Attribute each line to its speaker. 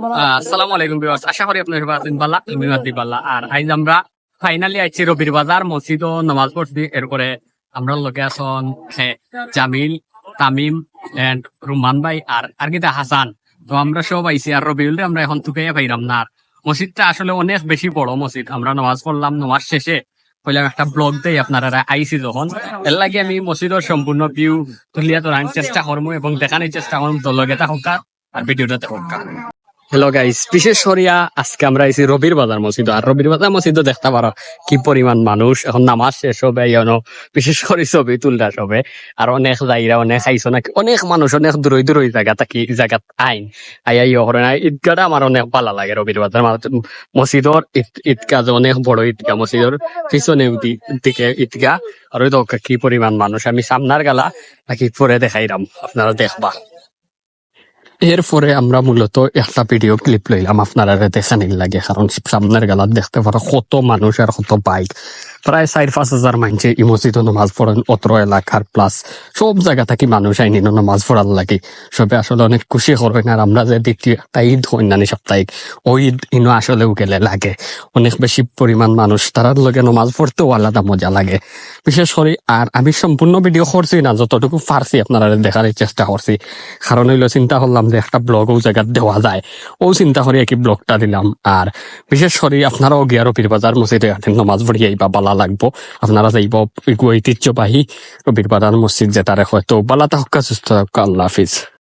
Speaker 1: আসসালামু আলাইকুম ভিউয়ার্স আশা করি আপনারা আছেন ভালো আমি আছি ভালো। আর আজ আমরা ফাইনালি আইছি রবির বাজার মসজিদ ও নামাজ পড়ছি। এরপরে আমরা লোকে হ্যাঁ, জামিল তামিম এন্ড রুমান ভাই আর আর কিটা হাসান। তো আমরা সব আইছি আর রবিউল আমরা এখন তুকাইয়া পাইলাম না। মসজিদটা আসলে অনেক বেশি বড় মসজিদ। আমরা নামাজ পড়লাম নামাজ শেষে। কইলাম একটা ব্লগ দেই আপনারা আইছি যখন। এর লাগে আমি মসজিদের সম্পূর্ণ ভিউ তুলিয়া তোলার চেষ্টা করব এবং দেখানোর চেষ্টা করব দলগেটা হোক আর ভিডিওটাতে হোক হ্যালো গাইস বিশেষ করিয়া আজকে আমরা আইছি রবির বাজার মসজিদ। আর রবির বাজার মসজিদ দেখতে পারো কি পরিমাণ মানুষ। এখন নামাজ শেষ হবে ইয়নো বিশেষ করে ছবি তুলটা সবে আর অনেক যাইরা অনেক আইসো নাকি? অনেক মানুষ অনেক দূরই দূরই জায়গা থাকি জায়গাত আইন। আইয়া ইয়ে করে না ঈদগাটা আমার অনেক ভালো লাগে রবির বাজার মসজিদর ঈদ- ঈদগাহ যে অনেক বড় ঈদগাহ মসজিদর পিছনে দিকে ঈদগাহ। আর ওই তো কি পরিমাণ মানুষ। আমি সামনার গেলা নাকি পরে দেখাইরাম আপনারা দেখবা। এরপরে আমরা মূলত একটা ভিডিও ক্লিপ লইলাম। আপনার আপনারা দেখানির লাগে, কারণ সামনের গেলাত দেখতে পারো কত মানুষ আর কত বাইক প্রায় চার, পাঁচ হাজার মানুষে এই মসজিদ নমাজ পড়েন অত্র এলাকার প্লাস সব জায়গা থাকি মানুষ আইনি নমাজ পড়ার লাগে। সবে আসলে অনেক খুশি করেন আর আমরা যে দ্বিতীয় একটা ঈদ অন্যান্য সাপ্তাহিক, ওই ঈদ ইনো আসলেও গেলে লাগে। অনেক বেশি পরিমাণ মানুষ তারার লগে নমাজ পড়তেও আলাদা মজা লাগে। বিশেষ করে, আর আমি সম্পূর্ণ ভিডিও করছি না, যতটুকু পারছি আপনারা দেখার চেষ্টা করছি। কারণ হইল চিন্তা করলাম যে একটা ব্লগ ও জায়গা দেওয়া যায়, ও চিন্তা করে একই ব্লগটা দিলাম। আর বিশেষ করে আপনারাও গিয়া রবির বাজার মসজিদে নমাজ পড়ি আইবা বালা লাগবো। আপনারা যাইব ঐতিহ্যবাহী রবির বাজার মসজিদ যেটারে হয়তো বালা তাহকা সুস্থ আল্লাহ হাফিজ।